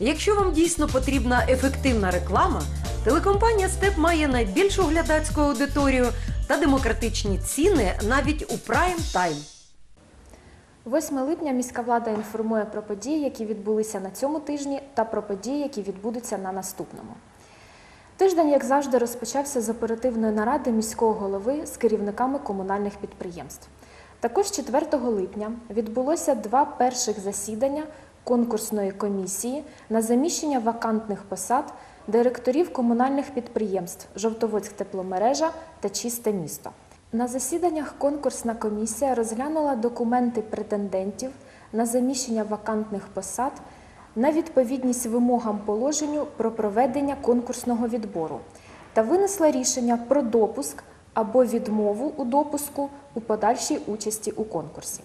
Якщо вам дійсно потрібна ефективна реклама, телекомпанія Степ має найбільшу глядацьку аудиторію та демократичні ціни навіть у прайм тайм. 8 липня міська влада інформує про події, які відбулися на цьому тижні, та про події, які відбудуться на наступному. Тиждень, як завжди, розпочався з оперативної наради міського голови з керівниками комунальних підприємств. Також 4 липня відбулося два перших засідання конкурсної комісії на заміщення вакантних посад директорів комунальних підприємств Жовтоводськ тепломережа та Чисте місто. На засіданнях конкурсна комісія розглянула документи претендентів на заміщення вакантних посад на відповідність вимогам положенню про проведення конкурсного відбору та винесла рішення про допуск або відмову у допуску у подальшій участі у конкурсі.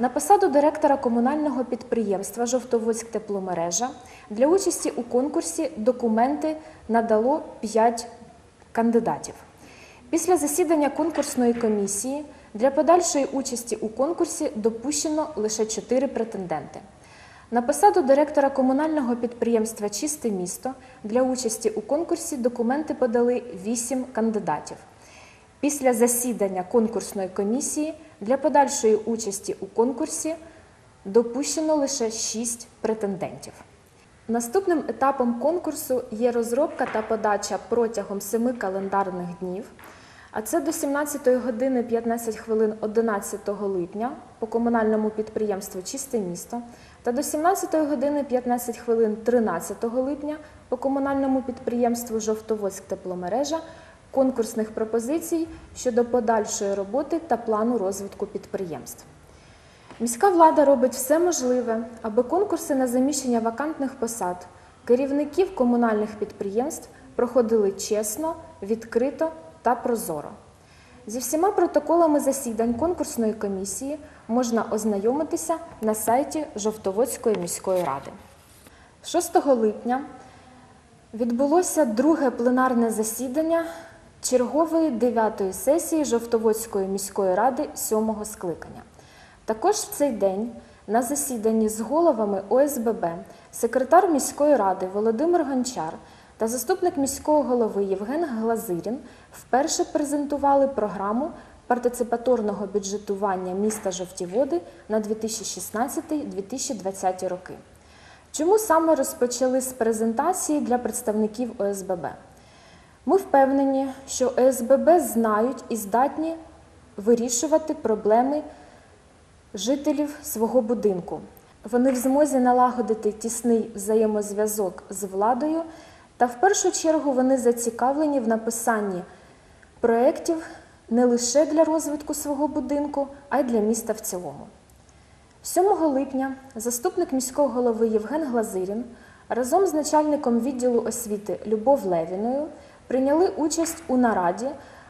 На посаду директора комунального підприємства Жовтоводськ тепломережа для участі у конкурсі документи надало 5 кандидатів. Після засідання конкурсної комісії для подальшої участі у конкурсі допущено лише 4 претенденти. На посаду директора комунального підприємства Чисте місто для участі у конкурсі документи подали 8 кандидатів. Після засідання конкурсної комісії для подальшої участі у конкурсі допущено лише 6 претендентів. Наступним етапом конкурсу є розробка та подача протягом 7 календарних днів, а це до 17 години 15 хвилин 11 липня по комунальному підприємству Чисте місто та до 17 години 15 хвилин 13 липня по комунальному підприємству Жовтоводськ тепломережа конкурсних пропозицій щодо подальшої роботи та плану розвитку підприємств. Міська влада робить все можливе, аби конкурси на заміщення вакантних посад керівників комунальних підприємств проходили чесно, відкрито та прозоро. Зі всіма протоколами засідань конкурсної комісії можна ознайомитися на сайті Жовтоводської міської ради. 6 липня відбулося друге пленарне засідання чергової 9-ї сесії Жовтоводської міської ради 7-го скликання. Також в цей день на засіданні з головами ОСББ секретар міської ради Володимир Гончар та заступник міського голови Євген Глазирін вперше презентували програму партиципаторного бюджетування міста Жовті Води на 2016-2020 роки. Чому саме розпочали з презентації для представників ОСББ? Ми впевнені, що ОСББ знають і здатні вирішувати проблеми жителів свого будинку. Вони в змозі налагодити тісний взаємозв'язок з владою, та в першу чергу вони зацікавлені в написанні проєктів не лише для розвитку свого будинку, а й для міста в цілому. 7 липня заступник міського голови Євген Глазирін разом з начальником відділу освіти Любов Левіною прийняли участь у нараді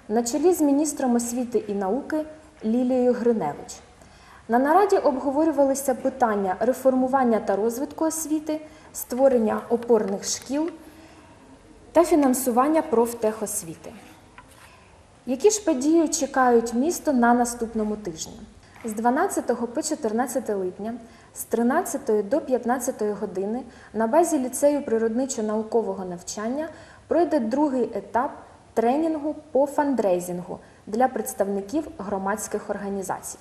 на чолі з міністром освіти і науки Лілією Гриневич. На нараді обговорювалися питання реформування та розвитку освіти, створення опорних шкіл та фінансування профтехосвіти. Які ж події чекають місто на наступному тижні? З 12 по 14 липня з 13 до 15 години на базі ліцею природничо-наукового навчання пройде другий етап тренінгу по фандрейзингу для представників громадських організацій.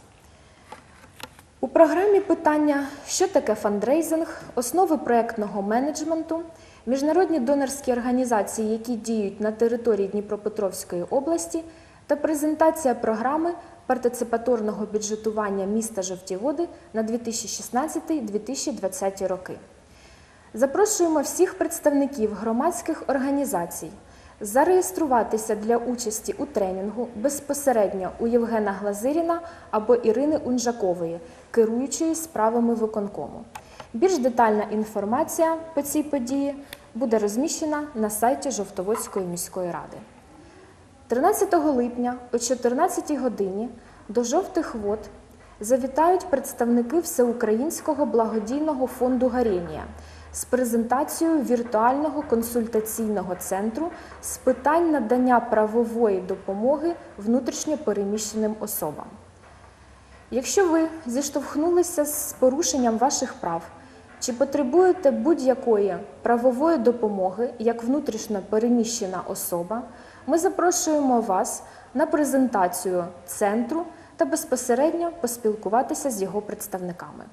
У програмі питання, що таке фандрейзинг, основи проєктного менеджменту, міжнародні донорські організації, які діють на території Дніпропетровської області, та презентація програми партиципаторного бюджетування міста Жовті Води на 2016-2020 роки. Запрошуємо всіх представників громадських організацій зареєструватися для участі у тренінгу безпосередньо у Євгена Глазиріна або Ірини Унжакової, керуючої справами виконкому. Більш детальна інформація по цій події буде розміщена на сайті Жовтоводської міської ради. 13 липня о 14 годині до жовтих вод завітають представники Всеукраїнського благодійного фонду Гаренія з презентацією віртуального консультаційного центру з питань надання правової допомоги внутрішньо переміщеним особам. Якщо ви зіштовхнулися з порушенням ваших прав Чи потребуєте будь-якої правової допомоги як внутрішньо переміщена особа? Ми запрошуємо вас на презентацію центру та безпосередньо поспілкуватися з його представниками.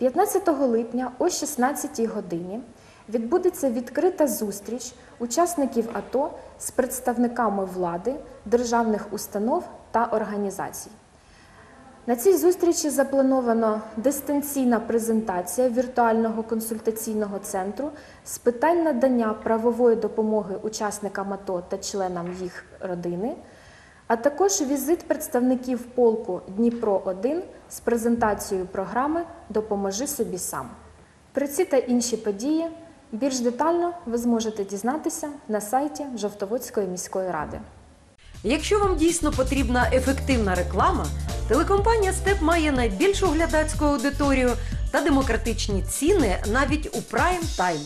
15 липня о 16 годині відбудеться відкрита зустріч учасників АТО з представниками влади, державних установ та організацій. На цій зустрічі заплановано дистанційна презентація віртуального консультаційного центру з питань надання правової допомоги учасникам АТО та членам їх родини, а також візит представників полку Дніпро 1 з презентацією програми Допоможи собі сам. Про ці та інші події більш детально ви зможете дізнатися на сайті Жовтоводської міської ради. Якщо вам дійсно потрібна ефективна реклама, телекомпанія Степ має найбільшу глядацьку аудиторію та демократичні ціни навіть у прайм тайм.